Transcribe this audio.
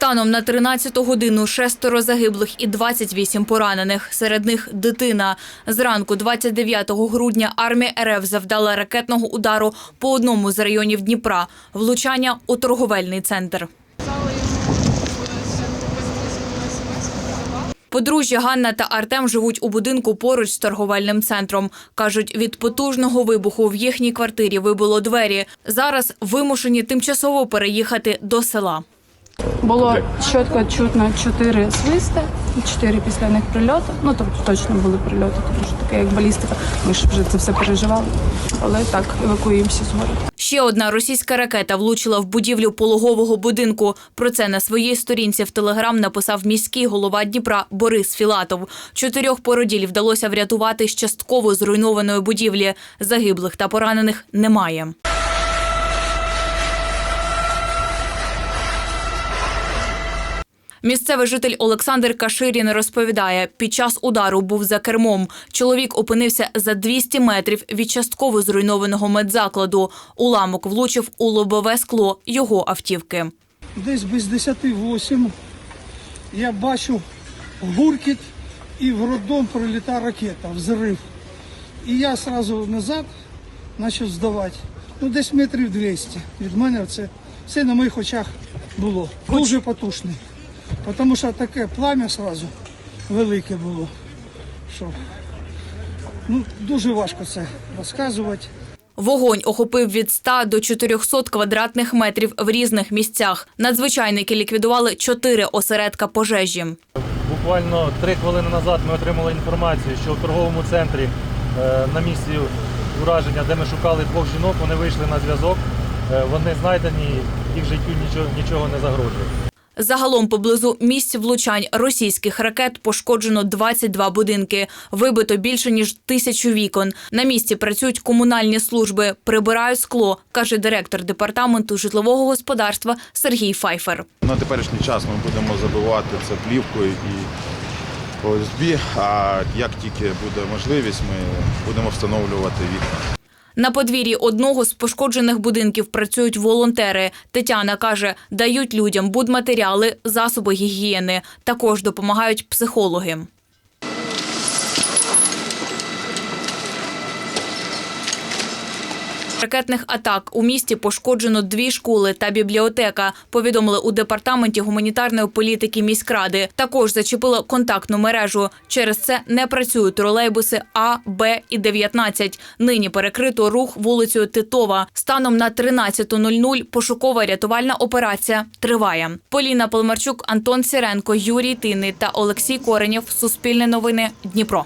Станом на 13 годину шестеро загиблих і 28 поранених. Серед них дитина. Зранку 29 грудня армія РФ завдала ракетного удару по одному з районів Дніпра. Влучання у торговельний центр. Подружжя Ганна та Артем живуть у будинку поруч з торговельним центром. Кажуть, від потужного вибуху в їхній квартирі вибило двері. Зараз вимушені тимчасово переїхати до села. Було чітко чутно чотири свисти, чотири після них прильоти. Ну тобто точно були прильоти, тому що таке як балістика. Ми ж вже це все переживали. Але так евакуюємося згори. Ще одна російська ракета влучила в будівлю пологового будинку. Про це на своїй сторінці в Телеграм написав міський голова Дніпра Борис Філатов. Чотирьох породіль вдалося врятувати з частково зруйнованої будівлі. Загиблих та поранених немає. Місцевий житель Олександр Каширін розповідає, під час удару був за кермом. Чоловік опинився за 200 метрів від частково зруйнованого медзакладу. Уламок влучив у лобове скло його автівки. Десь без 10 8 я бачу гуркіт і в роддом приліта ракета, взрив. І я одразу назад почав здавати. Ну, десь метрів 200 від мене це, це на моїх очах було. Дуже потужний. Тому що таке плам'я одразу велике було. Що, ну, дуже важко це розказувати. Вогонь охопив від 100 до 400 квадратних метрів в різних місцях. Надзвичайники ліквідували чотири осередка пожежі. Буквально три хвилини назад ми отримали інформацію, що в торговому центрі е, на місці ураження, де ми шукали двох жінок, вони вийшли на зв'язок. Е, Вони знайдені, їх життю нічого, нічого не загрожує. Загалом поблизу місць влучань російських ракет пошкоджено 22 будинки. Вибито більше ніж тисячу вікон. На місці працюють комунальні служби, прибирають скло, каже директор департаменту житлового господарства Сергій Файфер. На теперішній час ми будемо забивати це плівкою і ОСБ, а як тільки буде можливість, ми будемо встановлювати вікна. На подвір'ї одного з пошкоджених будинків працюють волонтери. Тетяна каже, дають людям будматеріали, засоби гігієни. Також допомагають психологи. Ракетних атак у місті пошкоджено дві школи та бібліотека. Повідомили у департаменті гуманітарної політики міськради. Також зачепило контактну мережу. Через це не працюють тролейбуси А, Б і 19. Нині перекрито рух вулицею Титова. Станом на 13.00 пошукова рятувальна операція триває. Поліна Полмарчук, Антон Сіренко, Юрій Тинний та Олексій Коренєв. Суспільне новини Дніпро.